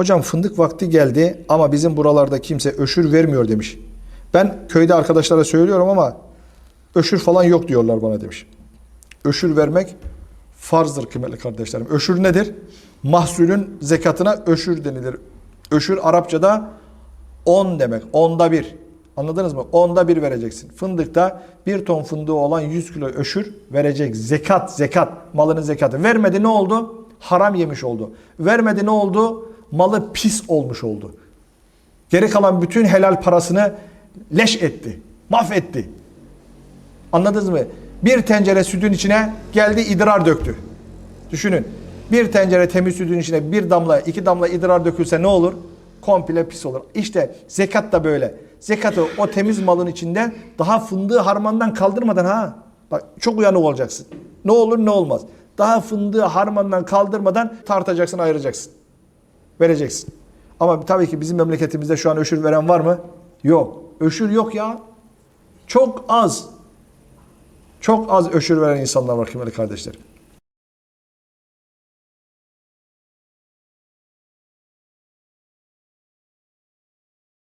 Hocam fındık vakti geldi ama bizim buralarda kimse öşür vermiyor demiş. Ben köyde arkadaşlara söylüyorum ama öşür falan yok diyorlar bana demiş. Öşür vermek farzdır kıymetli kardeşlerim. Öşür nedir? Mahsulün zekatına öşür denilir. Öşür Arapçada on demek. Onda bir. Anladınız mı? Onda bir vereceksin. Fındıkta bir ton fındığı olan 100 kilo öşür verecek. Zekat, zekat. Malının zekatı. Vermedi ne oldu? Haram yemiş oldu. Vermedi ne oldu? Malı pis olmuş oldu. Geri kalan bütün helal parasını leş etti. Mahvetti. Anladınız mı? Bir tencere sütün içine geldi idrar döktü. Düşünün. Bir tencere temiz sütün içine bir damla, iki damla idrar dökülse ne olur? Komple pis olur. İşte zekat da böyle. Zekatı o temiz malın içinde daha fındığı harmandan kaldırmadan ha. Bak çok uyanık olacaksın. Ne olur ne olmaz. Daha fındığı harmandan kaldırmadan tartacaksın, ayıracaksın. Vereceksin. Ama tabii ki bizim memleketimizde şu an öşür veren var mı? Yok. Öşür yok ya. Çok az. Çok az öşür veren insanlar var kıymetli kardeşlerim.